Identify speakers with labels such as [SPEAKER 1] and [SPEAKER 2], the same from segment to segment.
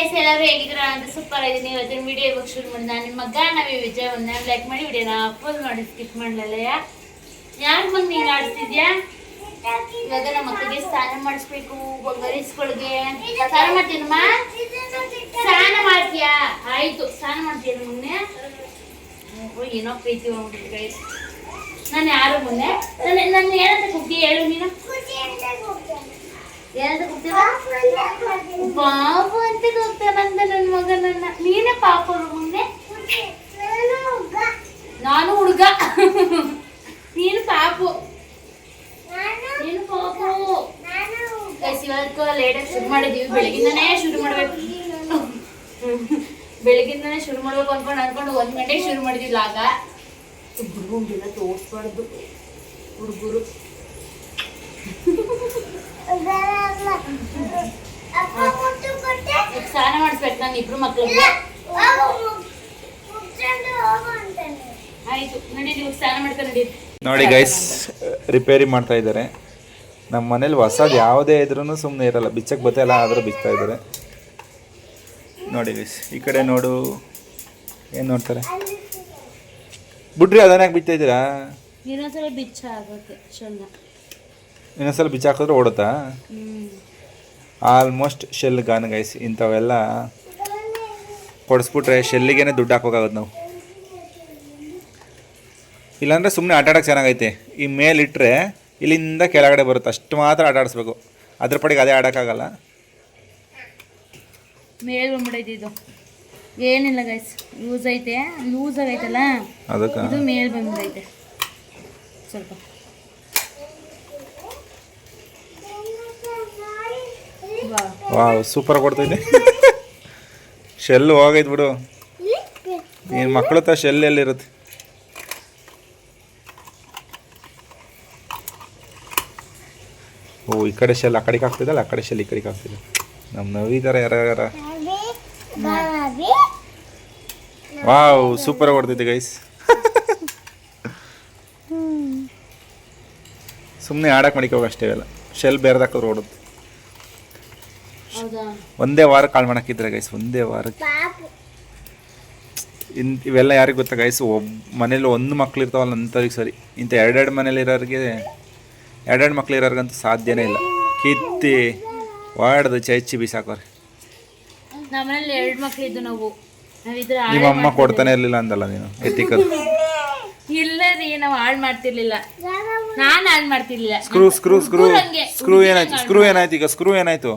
[SPEAKER 1] Guys ಎಲ್ಲರೂ ಹೇಗಿದ್ರ ಅಂತ super ಆಗಿದ್ದೀನಿ. ಇವತ್ತಿನ ವಿಡಿಯೋ ಇವಾಗ ಶುರು ಮಾಡಿ ನಾನು ನಿಮ್ಮ ಮಗ ವಿಜಯ ಒಂದ ಲೈಕ್ ಮಾಡಿ ವಿಡಿಯೋನ ಫುಲ್ ಮಾಡಿ ಸ್ಕಿಪ್ ಮಾಡಲಲ್ಲ ಯಾರು ಬಂದು ನೀನು ಆಡ್ತಿದ್ಯಾ? ಇವಾಗ ನಮ್ಮ ಮಕ್ಕಳಿಗೆ ಸ್ನಾನ ಮಾಡಿಸ್ಬೇಕು, ಬಂಗಾರಿಸ್ಕೊಳ್ಗೆ. ಸ್ನಾನ ಮಾಡ್ತೀನಮ್ಮ ಸ್ನಾನ ಮಾಡ್ತೀಯಾ? ಆಯ್ತು, ಸ್ನಾನ ಮಾಡ್ತೀಯ ಮೊನ್ನೆ? ಏನೋ ಪ್ರೀತಿ ಹೋಗ್ಬಿಟ್ಟು ಗೈಸ್ ನಾನು ಯಾರು ಮೊನ್ನೆ? ನಾನು ನನ್ನ ಏನಂತ ಕುಗ್ಗಿ ಹೇಳು ನೀನು. ಪಾಪು ಅಂತ ಕೂಗ್ತಾನಂತ ನನ್ನ ಮಗ ನನ್ನ. ನೀನೇ ಪಾಪ ಮುಂದೆ. ನಾನು ಹುಡುಗ. ನೀನು ಪಾಪು. ನೀನು ಪಾಪು. ಇವತ್ತು ಲೇಟಾಗಿ ಶುರು ಮಾಡಿದೀವಿ. ಬೆಳಗಿಂದನೇ ಶುರು ಮಾಡ್ಬೇಕು. ಬೆಳಗಿಂದನೇ ಶುರು ಮಾಡ್ಬೇಕು ಅನ್ಕೊಂಡು ಅನ್ಕೊಂಡು ಒಂದ್ ಗಂಟೆಗೆ ಶುರು ಮಾಡಿದ್ವಿ ಆಗ ಹುಡುಗಂಗೆಲ್ಲ ತೋರಿಸ್ಬಾರ್ದು. ಹುಡುಗರು. ಸ್ನಾನ ಮಾಡಿಸ್ಬೇಕು ನಾನು ಇಬ್ರು ಮಕ್ಕಳು ಆಯ್ತು ನಡೀರಿ ಇವಾಗ ಸ್ನಾನ ಮಾಡ್ಕೊಂಡು ನಡೀರಿ
[SPEAKER 2] ನೋಡಿ ಗೈಸ್ ರಿಪೇರಿ ಮಾಡ್ತಾ ಇದ್ದಾರೆ. ನಮ್ಮ ಮನೇಲಿ ಹೊಸದು ಯಾವುದೇ ಇದ್ರೂ ಸುಮ್ಮನೆ ಇರಲ್ಲ. ಬಿಚ್ಚಕ್ಕೆ ಬತ್ತಲ್ಲ ಆದರೂ ಬಿಚ್ತಾ ಇದ್ದಾರೆ. ನೋಡಿ ಗೈಸ್ ಈ ಕಡೆ ನೋಡು. ಏನು ನೋಡ್ತಾರೆ? ಬಿಡ್ರಿ ಅದನ್ನ ಯಾಕೆ ಬಿತ್ತಾ ಇದ್ದೀರಾ?
[SPEAKER 1] ಇನ್ನೊಂದ್ಸಲ ಬಿಚ್ಚ ಆಗುತ್ತೆ ಚೆನ್ನ
[SPEAKER 2] ಇನ್ನೊಂದ್ಸಲ ಬಿಚ್ಚ ಹಾಕಿದ್ರೆ ಓಡುತ್ತಾ? ಆಲ್ಮೋಸ್ಟ್ ಶೆಲ್ ಗಾನ ಗೈಸ್ ಇಂಥವೆಲ್ಲ ಕೊಡಿಸ್ಬಿಟ್ರೆ ಶೆಲ್ಲಿಗೇನೆ ದುಡ್ಡು ಹಾಕೋಕ್ಕಾಗುತ್ತೆ ನಾವು. ಇಲ್ಲಾಂದರೆ ಸುಮ್ಮನೆ ಆಟ ಆಡೋಕ್ಕೆ ಚೆನ್ನಾಗೈತೆ. ಈ ಮೇಲಿಟ್ಟರೆ ಇಲ್ಲಿಂದ ಕೆಳಗಡೆ ಬರುತ್ತೆ. ಅಷ್ಟು ಮಾತ್ರ ಆಟ ಆಡಿಸ್ಬೇಕು. ಅದ್ರ ಪಡೆಗೆ ಅದೇ ಆಡೋಕ್ಕಾಗಲ್ಲ.
[SPEAKER 1] ಮೇಲ್ ಬಂದ್ಬಿಡೈತೆ ಇದು. ಏನಿಲ್ಲ ಗೈಸ್ ಲೂಸ್ ಐತೆ. ಲೂಸ್ ಆಗೈತಲ್ಲ?
[SPEAKER 2] ಅದಕ್ಕೆ?
[SPEAKER 1] ಇದು ಮೇಲ್ ಬಂದ್ಬಿಡೈತೆ. ಸ್ವಲ್ಪ.
[SPEAKER 2] ವಾವ್ ಸೂಪರ್ ಕೊಡ್ತೈತೆ. ಶೆಲ್ ಹೋಗೈತೆ ಬಿಡು. ನೀನು ಮಕ್ಕಳು ತ ಶೆಲ್ ಎಲ್ಲಿರುತ್ತೆ? ಓ, ಈ ಕಡೆ ಶೆಲ್ ಆ ಕಡೆಗೆ ಹಾಕ್ತಿದ್ದಲ್ಲ, ಆ ಕಡೆ ಶೆಲ್ ಈ ಕಡೆಗೆ ಹಾಕ್ತಿದ್ದ. ನಮ್ಮ ನವಿದಾರ ಯಾರ ವಾವ್ ಸೂಪರ್ ಕೊಡ್ತೈತೆ ಗೈಸ್ ಸುಮ್ಮನೆ ಆಡಕ್ಕೆ ಮಡಿಕೋಗ ಅಷ್ಟೇ ಅಲ್ಲ ಶೆಲ್ ಬೇರೆದಾಕ್ರು ಓಡುತ್ತೆ. ಒಂದೇ ವಾರ ಕಾಳು ಮಾಡಕ್ಕಿದ್ರೆ ಗೈಸ್ ಒಂದೇ ವಾರಕ್ಕೆ. ಇನ್ ಇವೆಲ್ಲ ಯಾರಿಗೆ ಗೊತ್ತಾ ಗೈಸ್ ಒಬ್ಬ ಮನೇಲಿ ಒಂದು ಮಕ್ಳು ಇರ್ತಾವಲ್ಲ ಅಂಥವ್ರಿಗೆ ಸರಿ. ಇಂಥ ಎರಡೆರಡು ಮನೇಲಿ ಇರೋರಿಗೆ ಎರಡೆರಡು ಮಕ್ಳು ಇರೋರ್ಗಂತೂ ಸಾಧ್ಯನೇ ಇಲ್ಲ. ಕಿತ್ತಿ ವಾಡ್ದು ಚೈಚಿ ಬಿಸಾಕೋರಿ.
[SPEAKER 1] ನಮ್ಮನೇಲಿ ಎರಡು ನಾವು.
[SPEAKER 2] ನಿಮ್ಮ ಅಮ್ಮ ಕೊಡ್ತಾನೆ ಇರಲಿಲ್ಲ ಅಂದಲ್ಲ ನೀನು ಎತ್ತಿಕಲ್
[SPEAKER 1] ಇಲ್ಲ ರೀ ನಾವು ಹಾಳು ಮಾಡ್ತಿರ್ಲಿಲ್ಲ. ನಾನು ಹಾಳು ಮಾಡ್ತಿರ್ಲಿಲ್ಲ.
[SPEAKER 2] ಸ್ಕ್ರೂ ಸ್ಕ್ರೂ ಸ್ಕ್ರೂ ಸ್ಕ್ರೂ ಏನಾಯ್ತು ಸ್ಕ್ರೂ ಏನಾಯ್ತು ಈಗ ಸ್ಕ್ರೂ ಏನಾಯ್ತು?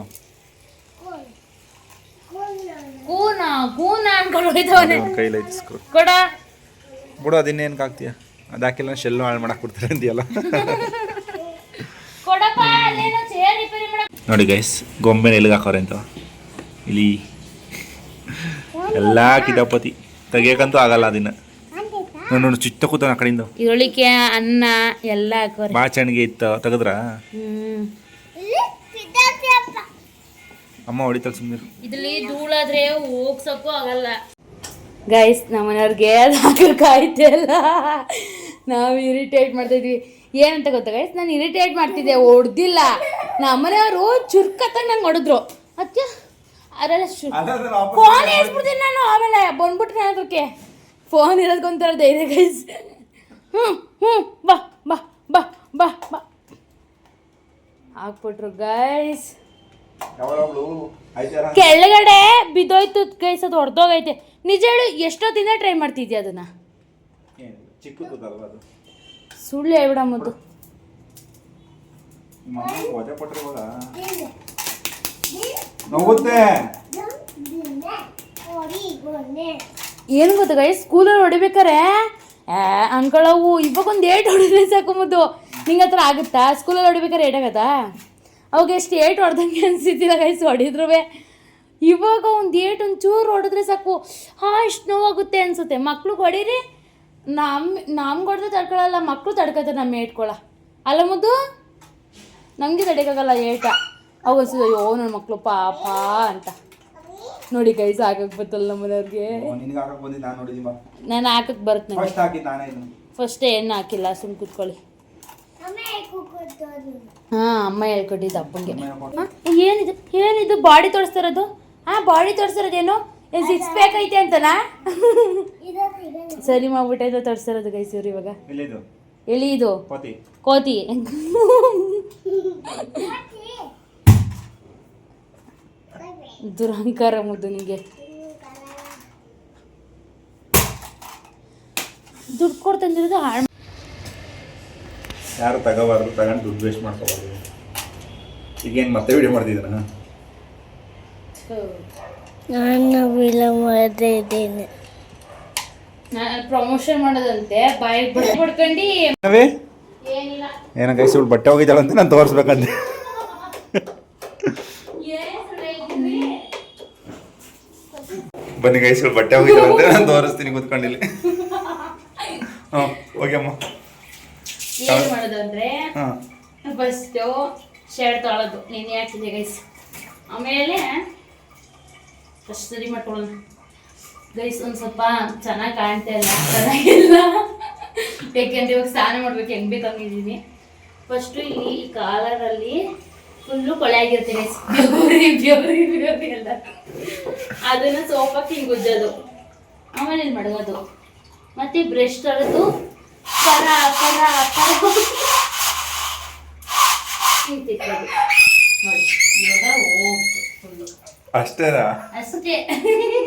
[SPEAKER 1] ಕೂನ ಅನ್ಕೊಂಡು ಹೋಯ್ತವನೆ
[SPEAKER 2] ಒಂದು ಕೈಲೈತಿ ಸ್ಕ್ರೂ
[SPEAKER 1] ಕೊಡ.
[SPEAKER 2] ಬಿಡು ಅದನ್ನೇನಕ್ಕೆ ಹಾಕ್ತೀಯ ಅದು ಹಾಕಿಲ್ಲ ಶೆಲ್ಲು ಹಾಳು ಮಾಡಕ್ ಕೊಡ್ತಾರೆ ಅಂತೀಯಲ್ಲ
[SPEAKER 1] ಕೊಡಪ್ಪ ಅಲ್ಲೇನೋ ಚೇರ್ ರಿಪೇರಿ ಮಾಡಕ್
[SPEAKER 2] ನೋಡಿ ಗೈಸ್ ಗೊಂಬೆ ಎಲ್ಲಿಗೆ ಹಾಕೋರೆ ಅಂತ. ಇಲ್ಲಿ ಎಲ್ಲ ಕಿತಾಪತಿ. ತೆಗಿಯಕ್ಕಂತೂ ಆಗಲ್ಲ ಅದನ್ನ. ನೋಡು ನೋಡು ಚುಚ್ಚ ಕೂತ ಆ ಕಡೆಯಿಂದ.
[SPEAKER 1] ಈರುಳ್ಳಿಕೆ ಅನ್ನ ಎಲ್ಲ ಹಾಕೋರಿ.
[SPEAKER 2] ಬಾಚಣಿಗೆ ಇತ್ತು ತೆಗೆದ್ರ? ಅಮ್ಮ ಹೊಡಿತಾಳೆ ಸುಮ್ಮನೆ
[SPEAKER 1] ಇದ್ರಲ್ಲಿ ಧೂಳಾದ್ರೆ ಹೋಗ್ಸಕ್ಕೂ ಆಗಲ್ಲ. ಗೈಸ್ ನಮ್ಮನೆಯವ್ರಿಗೆ ಅದು ಹಾಕಕ್ಕಾಯ್ತೆ ಅಲ್ಲ. ನಾವು ಇರಿಟೇಟ್ ಮಾಡ್ತಾ ಇದ್ವಿ. ಏನಂತ ಗೊತ್ತಾ ಗೈಸ್ ನಾನು ಇರಿಟೇಟ್ ಮಾಡ್ತಿದ್ದೆ ಹೊಡ್ದಿಲ್ಲ. ನಮ್ಮನೆಯವರು ಚುರ್ಕತ್ತಾಗ ನಂಗೆ ಹೊಡೆದ್ರು. ಅತ್ಯ ಅದೆಲ್ಲ ಶು ಫೋನ್ ಹೇಳ್ಬಿಡ್ತೀನಿ ನಾನು ಆಮೇಲೆ ಬಂದ್ಬಿಟ್ರೆ ಅದಕ್ಕೆ ಫೋನ್ ಇರೋದಕ್ಕೊಂಥರ ಧೈರ್ಯ ಗೈಸ್ ಹ್ಞೂ ಹ್ಞೂ ಬಾ ಬಾ ಬಾ ಬಾ ಬಾ. ಹಾಕ್ಬಿಟ್ರು ಗೈಸ್ ಕೆಳಗಡೆ ಬಿದ್ದೋಯ್ತು ಗೈಸ್ ಅದು ಹೊಡೆದೋಗೈತೆ. ನಿಜ ಹೇಳು ಎಷ್ಟೊತ್ತಿಂದ ಟ್ರೈ ಮಾಡ್ತಿದ್ಯಾ ಅದನ್ನ? ಸುಳ್ಳು ಹೇಳ್ಬಿಡ ಮುದ್ದು. ಏನು ಗೊತ್ತಾ ಗೈಸ್ ಸ್ಕೂಲಲ್ಲಿ ಹೊಡಿಬೇಕಾರೆ? ಅನ್ಕೊಳ್ಳವು ಇವಾಗ ಒಂದು ಏಟ್ ಹೊಡಿದ್ರೆ ಸಾಕು ಮುದ್ದು. ನಿಂಗೆ ಹತ್ರ ಆಗುತ್ತಾ? ಸ್ಕೂಲಲ್ಲಿ ಹೊಡಿಬೇಕಾರೆ ಏಟಾಗತ್ತಾ ಅವಾಗ ಎಷ್ಟು ಏಟ್ ಹೊಡೆದಂಗೆ ಅನ್ಸಿದ್ದಿಲ್ಲ ಗೈಸ್ ಹೊಡಿದ್ರೂ ಇವಾಗ ಒಂದು ಏಟ್ ಒಂದು ಚೂರು ಹೊಡೆದ್ರೆ ಸಾಕು. ಹಾ ಇಷ್ಟು ನೋವಾಗುತ್ತೆ ಅನ್ಸುತ್ತೆ. ಮಕ್ಳು ಹೊಡೀರಿ. ನಮ್ಮ ನಮ್ಗೆ ಹೊಡೆದ್ರೆ ತಡ್ಕೊಳ್ಳಲ್ಲ ಮಕ್ಕಳು ತಡ್ಕೊತಾರೆ ನಮ್ಮ ಏಟ್ಕೊಳ ಅಲ್ಲ ಮುದ್ದು? ನಮಗೆ ತಡೆಯೋಕ್ಕಾಗಲ್ಲ ಏಟ. ಅವಾಗ ಅಯ್ಯೋ ನನ್ನ ಮಕ್ಕಳು ಪಾಪ ಅಂತ. ನೋಡಿ ಗೈಸ್ ಹಾಕಕ್ಕೆ ಬರ್ತಲ್ಲ ನಮ್ಮನೆಯವ್ರಿಗೆ.
[SPEAKER 2] ನಾನು
[SPEAKER 1] ಹಾಕಕ್ಕೆ ಬರುತ್ತೆ
[SPEAKER 2] ಫಸ್ಟೇ
[SPEAKER 1] ಏನು ಹಾಕಿಲ್ಲ ಸುಮ್ಮನೆ ಕೂತ್ಕೊಳ್ಳಿ. ಹಾಂ ಅಮ್ಮ ಹೇಳ್ಕೊಟ್ಟಿದ್ದು ಅಪ್ಪಂಗೆ. ಏನಿದು? ಏನಿದು? ಬಾಡಿ ತೋರಿಸ್ತಾರದು? ಹಾ ಬಾಡಿ ತೋರಿಸ್ತಾರದೇನು? ಏನು ಸಿಕ್ಸ್ ಪ್ಯಾಕ್ ಐತೆ ಅಂತನಾ? ಸರಿ ಮಾಡ್ಬಿಟ್ಟೈತೆ ತೋರಿಸಿರೋದು ಗೈಸ್ ಇವ್ರು ಇವಾಗ. ಎಲ್ಲಿ ಇದು ಕೋತಿ. ದುರಹಂಕಾರ ಮುದ್ದು ನಿಂಗೆ. ದುಡ್ಡು ಕೊಡ್ತಂದಿರೋದು ಹಾಳು
[SPEAKER 2] ಯಾರು ತಗೋಬಾರ್ದು ತಗೊಂಡು ದುಡ್ಡು ವೇಸ್ಟ್ ಮಾಡ್ಕೋಬಾರ್ದು. ಈಗೇನು ಮತ್ತೆ ವಿಡಿಯೋ ಮಾಡ್ತಿದ್ದೀನ
[SPEAKER 3] ನಾನು ವಿಲಂಬ ಮಾಡ್ತಾ ಇದ್ದೇನೆ.
[SPEAKER 1] ಪ್ರಮೋಷನ್ ಮಾಡೋದಂತೆ ಬಾಯಿಗೆ ಬಡ ಪಡ್ಕೊಂಡು
[SPEAKER 2] ನಾವೇ ಏನೋ ಕೈ ಸುಳ್ಳು ಬಟ್ಟೆ ಹೋಗಿದ್ದಾಳಂತ ನಾನು ತೋರಿಸ್ಬೇಕಂತೆ. ಬನ್ನಿ ಕೈ ಸುಳ್ಳು ಬಟ್ಟೆ ಹೋಗಿದ್ದಾಳಂತೆ ನಾನು ತೋರಿಸ್ತೀನಿ ಕೂತ್ಕೊಂಡಿಲ್ಲಿ ಹ್ಞೂ ಓಕೆ ಅಮ್ಮ.
[SPEAKER 1] ಏನು ಮಾಡೋದಂದ್ರೆ
[SPEAKER 2] ಹಾಂ.
[SPEAKER 1] ಫಸ್ಟು ಶರ್ಟ್ ತೊಳೋದು. ನೆನೆ ಹಾಕಿದೆ ಗೈಸ್ ಆಮೇಲೆ ಫಸ್ಟ್ ಸರಿ ಮಾಡ್ಕೊಳ್ಳೋಣ. ಗೈಸ್ ಒಂದು ಸ್ವಲ್ಪ ಚೆನ್ನಾಗಿ ಕಾಣ್ತಾ ಇಲ್ಲ. ಚೆನ್ನಾಗಿಲ್ಲ. ಯಾಕೆಂದ್ರೆ ಇವಾಗ ಸ್ನಾನ ಮಾಡ್ಬೇಕು ಹೆಂಗೆ ಬೇಕು ಹಂಗಿದ್ದೀನಿ ಫಸ್ಟು ಇಲ್ಲಿ ಈ ಕಾಲರಲ್ಲಿ ಫುಲ್ಲು ಕೊಳೆ ಆಗಿರುತ್ತೆ ಗೈಸ್ ಬ್ಯೂರಿ ಬ್ಯೂರಿ ಬ್ಯೂರಿ ಎಲ್ಲ. ಅದನ್ನು ಸೋಪಾಕಿ ಹಿಂಗೆ ಉಜ್ಜೋದು. ಆಮೇಲೆ ಏನು ಮಾಡೋದು? ಮತ್ತೆ ಬ್ರಷ್ ತೊಳೆದು ಪರ ಪರ ಪರ ನೋಡಿ ಅಷ್ಟೇ.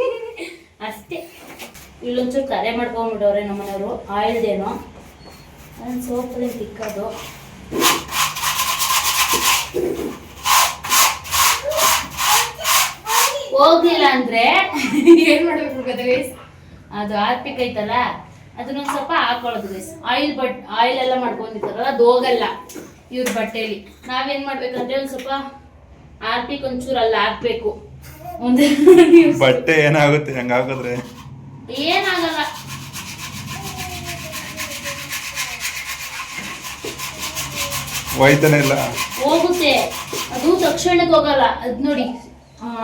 [SPEAKER 1] ಅಷ್ಟೇ. ಇಲ್ಲೊಂಚೂರು ಕರೆ ಮಾಡ್ಕೊಂಡ್ಬಿಟ್ಟವ್ರೆ ನಮ್ಮನೆಯವರು. ಆಯಿಲ್ದೇನೋ. ನಾನು ಸೋಪಲ್ಲಿ ತಿಕ್ಕೋದು. ಹೋಗ್ಲಿಲ್ಲ ಅಂದ್ರೆ ಏನ್ ಮಾಡ್ಬೇಕು ಗೊತ್ತಾ ಅದು ಆರ್ಪಿಕ್ ಐತಲ್ಲ ಅದನ್ನೊಂದು ಸ್ವಲ್ಪ ಹಾಕೊಳ್ಳೋದು ಗೈಸ್ ಆಯಿಲ್ ಬಟ್ ಆಯಿಲ್ ಎಲ್ಲ ಮಾಡ್ಕೊಂಡಿರ್ತಾರಲ್ಲ ಅದು ಹೋಗಲ್ಲ ಇವ್ರ ಬಟ್ಟೆಲಿ. ನಾವೇನ್ ಮಾಡ್ಬೇಕಂದ್ರೆ ಒಂದ್ ಸ್ವಲ್ಪ ಆರ್ಪಿಕ್ ಒಂಚೂರು ಅಲ್ಲಿ ಹಾಕ್ಬೇಕು. ಒಂದು
[SPEAKER 2] ಬಟ್ಟೆ ಏನಾಗುತ್ತೆ ಹಂಗ ಹಾಕಿದ್ರೆ?
[SPEAKER 1] ಏನಾಗಲ್ಲ.
[SPEAKER 2] ಹೋಯ್ತಾನೆ ಇಲ್ಲ?
[SPEAKER 1] ಹೋಗುತ್ತೆ. ಅದು ತಕ್ಷಣಕ್ಕೆ ಹೋಗಲ್ಲ. ಅದ್ ನೋಡಿ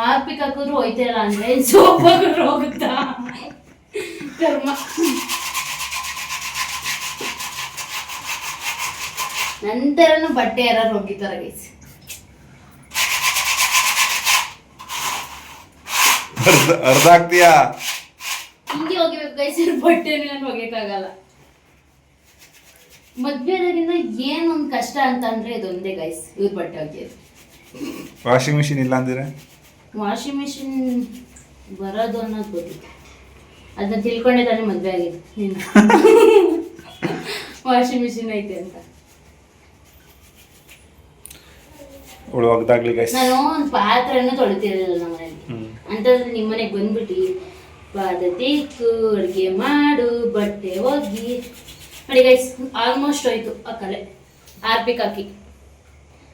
[SPEAKER 1] ಆರ್ಪಿಕ್ ಹಾಕಿದ್ರು ಹೋಯ್ತಾ ಇಲ್ಲ ಅಂದ್ರೆ ಸೋಪ್ ಹಾಕಿದ್ರು ಹೋಗುತ್ತಾ? ಕರ್ಮ. ನಂತರನು ಬಟ್ಟೆ ಯಾರು ಹೋಗಿದ್ದಾರೆ ಗೈಸ್
[SPEAKER 2] ಅರ್ಧ ಆಗ್ತೀಯಾ?
[SPEAKER 1] ಹಿಂಗೆ ಹೋಗಿಬೇಕು ಗೈಸ್ ಬಟ್ಟೆ ನಾನು ಹೋಗಕ್ಕಾಗಲ್ಲ ಮದ್ವೆದಾಗಿಂದ ಏನ್ ಒಂದ್ ಕಷ್ಟ ಅಂತಂದ್ರೆ ಇದೊಂದೇ ಗೈಸ್ ಇವ್ರ ಬಟ್ಟೆ ಹೋಗಿದ್ರು
[SPEAKER 2] ವಾಷಿಂಗ್ ಮಿಷಿನ್ ಇಲ್ಲ ಅಂದಿರೆ?
[SPEAKER 1] ವಾಷಿಂಗ್ ಮಿಷಿನ್ ಬರೋದು ಅನ್ನೋದು ಗೊತ್ತಿತ್ತು ಅದನ್ನ ತಿಳ್ಕೊಂಡೆ ತಾನೇ ಮದ್ವೆ ಆಗಿದೆ ವಾಷಿಂಗ್ ಮಿಷಿನ್ ಐತೆ ಅಂತ.
[SPEAKER 2] ಅವಳು ಒಗ್ದಾಗ್ಲಿ ಗೈಸ್
[SPEAKER 1] ನಾನು ಒಂದು ಪಾತ್ರೆನೂ ತೊಳಿತಿರಲಿಲ್ಲ ನಮ್ಮ
[SPEAKER 2] ಹ್ಮ್.
[SPEAKER 1] ಅಂತಂದ್ರೆ ನಿಮ್ಮ ಮನೆಗೆ ಬಂದ್ಬಿಟ್ಟು ಪಾದ ತಿಕ್ಕು ಅಡುಗೆ ಮಾಡು ಬಟ್ಟೆ ಒಗ್ಗಿ. ನೋಡಿ ಗೈಸ್ ಆಲ್ಮೋಸ್ಟ್ ಹೋಯ್ತು ಆ ಕಲೆ. ಆರ್ಪಿಕ್ ಹಾಕಿ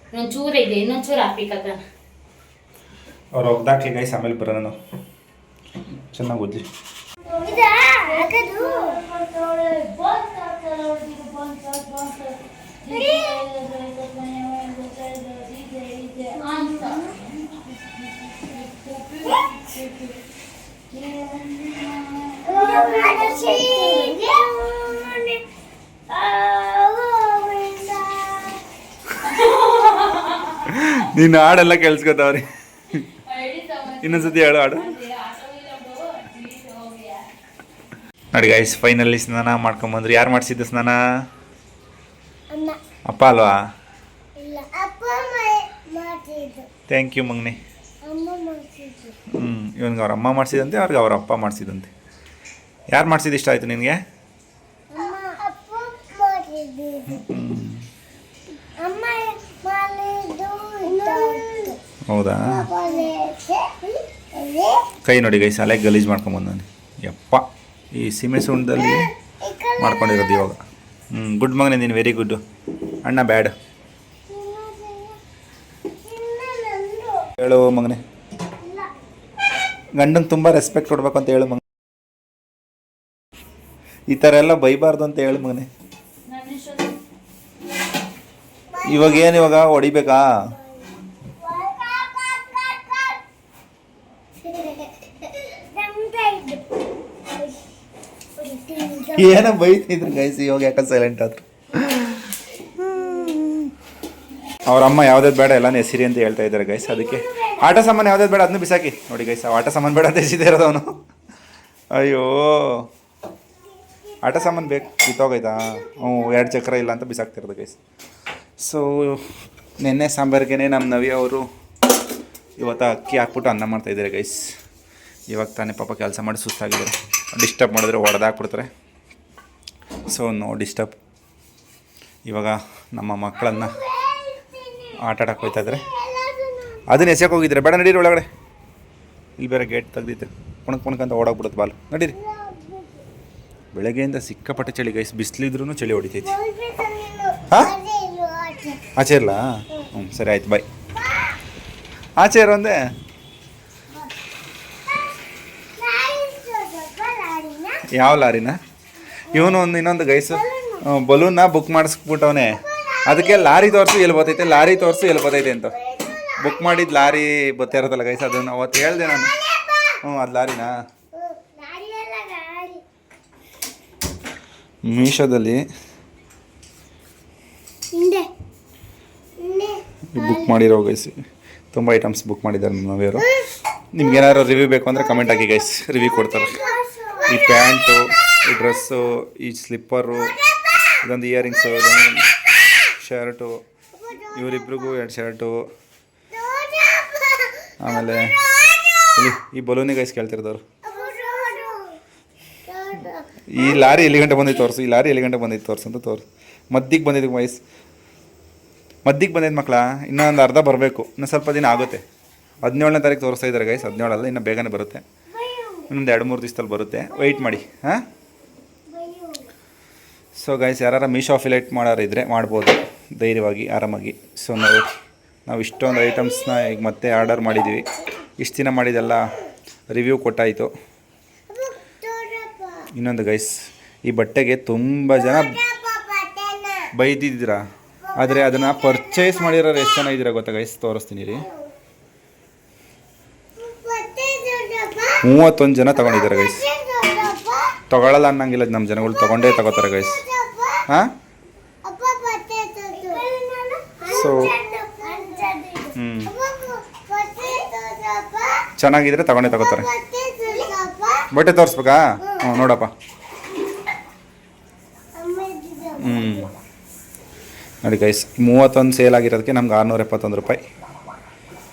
[SPEAKER 1] ಇನ್ನೊಂದು ಚೂರ ಇದೆ ಇನ್ನೊಂದು ಚೂರು ಆರ್ಪಿಕ್ ಹಾಕೋಣ
[SPEAKER 2] ಅವ್ರು ಒಗ್ದಾಕ್ಲಿ ಗೈಸ್ ಆಮೇಲೆ ಬರೋಣ ನಾವು. ಚೆನ್ನಾಗಿ ಓದ್ಲಿ.
[SPEAKER 3] ಇದಾ ಹಾಕದು
[SPEAKER 2] ನಿನ್ನ ಹಾಡೆಲ್ಲ ಕೇಳಿಸ್ಕೊತಾವ್ರಿ. ಇನ್ನೊಂದ್ಸತಿ ಹೇಳು ಹಾಡು. ನೋಡಿ ಗೈಸ್ ಫೈನಲಿ ಸ್ನಾನ ಮಾಡ್ಕೊಂಬಂದ್ರಿ. ಯಾರು ಮಾಡಿಸಿದ್ದು ಸ್ನಾನ? ಅಪ್ಪ ಅಲ್ವಾ? ಥ್ಯಾಂಕ್ ಯು ಮಗ್ನೆ. ಹ್ಞೂ ಇವನಿಗೆ ಅವ್ರ ಅಮ್ಮ ಮಾಡಿಸಿದಂತೆ ಅವ್ರಿಗೆ ಅವ್ರ ಅಪ್ಪ ಮಾಡಿಸಿದಂತೆ. ಯಾರು ಮಾಡಿಸಿದ ಇಷ್ಟ ಆಯಿತು ನಿನಗೆ? ಹೌದಾ? ಕೈ ನೋಡಿ ಗೈಸ್ ಅಲೆ ಗಲೀಜು ಮಾಡ್ಕೊಂಬಂದಾನೆ ಯಪ್ಪ ಈ ಸೀಮೆ ಸುಣ್ಣದಲ್ಲಿ ಮಾಡ್ಕೊಂಡಿರೋದು ಇವಾಗ. ಹ್ಞೂ ಗುಡ್ ಮಗನೇ ನೀನು ವೆರಿ ಗುಡ್ಡು ಅಣ್ಣ ಬ್ಯಾಡ. ಹೇಳು ಮಗನೇ. ಗಂಡಂಗೆ ತುಂಬ ರೆಸ್ಪೆಕ್ಟ್ ಕೊಡಬೇಕು ಅಂತ ಹೇಳು ಮಗ ಈ ಥರ ಎಲ್ಲ ಬೈಬಾರ್ದು ಅಂತ ಹೇಳು ಮಗನೇ ಇವಾಗ ಏನು ಇವಾಗ ಹೊಡಿಬೇಕಾ. ಏನೋ ಬೈತಿದ್ರು ಗೈಸ್ ಇವಾಗ ಯಾಕೆ ಸೈಲೆಂಟ್ ಆದ್ರು ಅವ್ರ ಅಮ್ಮ ಯಾವುದೇ ಬೇಡ, ಎಲ್ಲಾನು ಹೆಸರಿ ಅಂತ ಹೇಳ್ತಾ ಇದ್ದಾರೆ ಗೈಸ್ ಅದಕ್ಕೆ ಆಟ ಸಾಮಾನು ಯಾವ್ದಾದ್ರು ಬೇಡ ಅದನ್ನು ಬಿಸಾಕಿ. ನೋಡಿ ಗೈಸ್ ಆಟ ಸಾಮಾನು ಬೇಡ ಅಂತ ಎಸಿದೆ ಇರೋದು ಅವನು. ಅಯ್ಯೋ. ಆಟ ಸಾಮಾನು ಬೇಕು, ಕಿತ್ತೋಗೈತಾ? ಹ್ಞೂ, ಎರಡು ಚಕ್ರ ಇಲ್ಲ ಅಂತ ಬಿಸಾಕ್ತಿರೋದು ಗೈಸ್ ಸೊ ನಿನ್ನೆ ಸಾಂಬಾರ್ಗೆ ನಮ್ಮ ನವಿ ಅವರು ಇವತ್ತು ಅಕ್ಕಿ ಹಾಕ್ಬಿಟ್ಟು ಅನ್ನ ಮಾಡ್ತಾಯಿದ್ದಾರೆ ಗೈಸ್ ಇವಾಗ ತಾನೇ ಪಾಪ ಕೆಲಸ ಮಾಡಿ ಸುಸ್ತಾಗಿದ್ದಾರೆ. ಡಿಸ್ಟರ್ಬ್ ಮಾಡಿದ್ರೆ ಹೊಡೆದಾಕ್ಬಿಡ್ತಾರೆ ಸೊ ನೋ ಡಿಸ್ಟರ್ಬ್ ಇವಾಗ ನಮ್ಮ ಮಕ್ಕಳನ್ನು ಆಟ ಆಡಕ್ಕೆ ಹೋಗ್ತಾ ಇದ್ದಾರೆ ಅದನ್ನ ಎಸೆಯಕ್ಕೆ ಹೋಗಿದ್ರೆ ಬೇಡ, ನಡೀರಿ ಒಳಗಡೆ. ಇಲ್ಲಿ ಬೇರೆ ಗೇಟ್ ತೆಗ್ದಿತ್ತು. ಕುಣಕ್ ಕುಣಕಂತ ಓಡೋಗ್ಬಿಡುತ್ತೆ ಬಾಲ್. ನಡೀರಿ. ಬೆಳಗ್ಗೆಯಿಂದ ಸಿಕ್ಕಾಪಟ್ಟೆ ಚಳಿ ಗೈಸ್ ಬಿಸಿಲಿದ್ರೂ ಚಳಿ ಹೊಡಿತೈತಿ. ಹಾಂ? ಆಚೆ ಇರಲಾ? ಹ್ಞೂ ಸರಿ ಆಯ್ತು ಬಾಯ್ ಆಚೆ ಇರೋ ಒಂದೇ ಯಾವ ಲಾರಿನ? ಇವನು ಒಂದು ಇನ್ನೊಂದು ಗೈಸು ಬಲೂನ್ನ ಬುಕ್ ಮಾಡಿಸ್ಬಿಟ್ಟವನೆ. ಅದಕ್ಕೆ ಲಾರಿ ತೋರಿಸು ಎಲ್ಲಿ ಬತ್ತೈತೆ ಲಾರಿ ತೋರಿಸು ಎಲ್ಲಿ ಬರ್ತೈತೆ ಅಂತ. ಬುಕ್ ಮಾಡಿದ ಲಾರಿ ಬತ್ತಿರೋದಲ್ಲ ಗೈಸ್ ಅದನ್ನು ಅವತ್ತು ಹೇಳ್ದೆ ನಾನು. ಹ್ಞೂ ಅದು ಲಾರಿನಾ? ಮೀಶೋದಲ್ಲಿ ಬುಕ್ ಮಾಡಿರೋ ಗೈಸ್ ತುಂಬ ಐಟಮ್ಸ್ ಬುಕ್ ಮಾಡಿದ್ದಾರೆ ನಮ್ಮ ನವಿಯವರು ನಿಮ್ಗೆ ಏನಾದ್ರು ರಿವ್ಯೂ ಬೇಕು ಅಂದರೆ ಕಮೆಂಟ್ ಹಾಕಿ ಗೈಸ್ ರಿವ್ಯೂ ಕೊಡ್ತಾರೆ. ಈ ಪ್ಯಾಂಟು ಈ ಡ್ರೆಸ್ಸು ಈ ಸ್ಲಿಪ್ಪರು ಇದೊಂದು ಇಯರಿಂಗ್ಸು ಇದೊಂದು ಶರ್ಟು, ಇವರಿಬ್ರಿಗೂ ಎರಡು ಶರ್ಟು. ಆಮೇಲೆ ಈ ಬಲೂನಿ ಗೈಸ್ ಕೇಳ್ತಿರೋದವ್ರು. ಈ ಲಾರಿ ಎಲ್ಲಿ ಗಂಟೆ ಬಂದಿತ್ತು ತೋರಿಸು, ಈ ಲಾರಿ ಎಲ್ಲಿ ಗಂಟೆ ಬಂದಿತ್ತು ತೋರಿಸು ಅಂತ ತೋರಿಸು. ಮದ್ದಿಗೆ ಬಂದಿದ್ದು ವಯಸ್ ಮದ್ದಿಗೆ ಬಂದಿದ್ದು ಮಕ್ಕಳ ಇನ್ನೊಂದು ಅರ್ಧ ಬರಬೇಕು, ಇನ್ನು ಸ್ವಲ್ಪ ದಿನ ಆಗುತ್ತೆ. ಹದಿನೇಳನೇ ತಾರೀಕು ತೋರಿಸ್ತಾ ಇದ್ದಾರೆ ಗೈಸ್ ಹದಿನೇಳಲ್ಲ, ಇನ್ನೂ ಬೇಗನೆ ಬರುತ್ತೆ. ಇನ್ನೊಂದು ಎರಡು ಮೂರು ದಿವಸದಲ್ಲಿ ಬರುತ್ತೆ. ವೆಯ್ಟ್ ಮಾಡಿ, ಹಾಂ? ಸೊ ಗೈಸ್ ಯಾರು ಮೀಶೋ ಅಫಿಲೇಟ್ ಇದ್ದರೆ ಮಾಡ್ಬೋದು. ಧೈರ್ಯವಾಗಿ, ಆರಾಮಾಗಿ ಸೊ ನಾವು ನಾವು ಇಷ್ಟೊಂದು ಐಟಮ್ಸ್ನ ಈಗ ಮತ್ತೆ ಆರ್ಡರ್ ಮಾಡಿದ್ದೀವಿ. ಇಷ್ಟು ದಿನ ಮಾಡಿದೆಲ್ಲ ರಿವ್ಯೂ ಕೊಟ್ಟಾಯಿತು. ಇನ್ನೊಂದು ಗೈಸ್, ಈ ಬಟ್ಟೆಗೆ ತುಂಬ ಜನ ಬೈದಿದ್ದೀರಾ? ಆದರೆ ಅದನ್ನು ಪರ್ಚೇಸ್ ಮಾಡಿರೋರು ಎಷ್ಟು ಜನ ಇದ್ದೀರಾ ಗೊತ್ತಾ ಗೈಸ್? ತೋರಿಸ್ತೀನಿ ರೀ ಮೂವತ್ತೊಂದು ಜನ ತಗೊಂಡಿದ್ದಾರೆ ಗೈಸ್. ತಗೊಳ್ಳಲ್ಲ ಅನ್ನಂಗಿಲ್ಲ ನಮ್ಮ ಜನಗಳು, ತಗೊಂಡೇ ತಗೋತಾರೆ ಗೈಸ್. ಹಾಂ ಸೊ ಹ್ಞೂ ಚೆನ್ನಾಗಿದ್ರೆ ತಗೊಂಡೆ ತಗೋತಾರೆ. ಬಟ್ಟೆ ತೋರಿಸ್ಬೇಕಾ? ಹ್ಞೂ ನೋಡಪ್ಪ. ಹ್ಞೂ ನೋಡಿ ಗೈಸ್ ಮೂವತ್ತೊಂದು ಸೇಲ್ ಆಗಿರೋದಕ್ಕೆ ನಮ್ಗೆ ಆರುನೂರ ಎಪ್ಪತ್ತೊಂದು ರೂಪಾಯಿ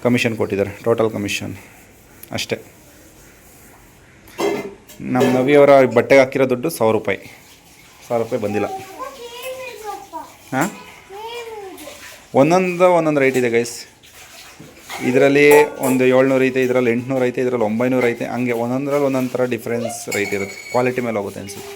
[SPEAKER 2] ಕಮಿಷನ್ ಕೊಟ್ಟಿದ್ದಾರೆ ಟೋಟಲ್ ಕಮಿಷನ್ ಅಷ್ಟೇ. ನಮ್ಮ ನವಿಯವರ ಬಟ್ಟೆಗೆ ಹಾಕಿರೋ ದುಡ್ಡು ಸಾವಿರ ರೂಪಾಯಿ. ಸಾವಿರ ರೂಪಾಯಿ ಬಂದಿಲ್ಲ. ಹಾಂ? ಒಂದೊಂದು ಒಂದೊಂದು ರೇಟ್ ಇದೆ ಗೈಸ್ ಇದರಲ್ಲಿ ಒಂದು ಏಳ್ನೂರು ಐತೆ, ಇದರಲ್ಲಿ ಎಂಟುನೂರು ಐತೆ, ಇದರಲ್ಲಿ ಒಂಬೈನೂರು ಐತೆ, ಹಂಗೆ ಒಂದೊಂದರಲ್ಲಿ ಒಂದೊಂದು ಥರ ಡಿಫ್ರೆನ್ಸ್ ರೇಟ್ ಇರುತ್ತೆ. ಕ್ವಾಲಿಟಿ ಮೇಲೆ ಹೋಗುತ್ತೆ ಅನ್ಸುತ್ತೆ.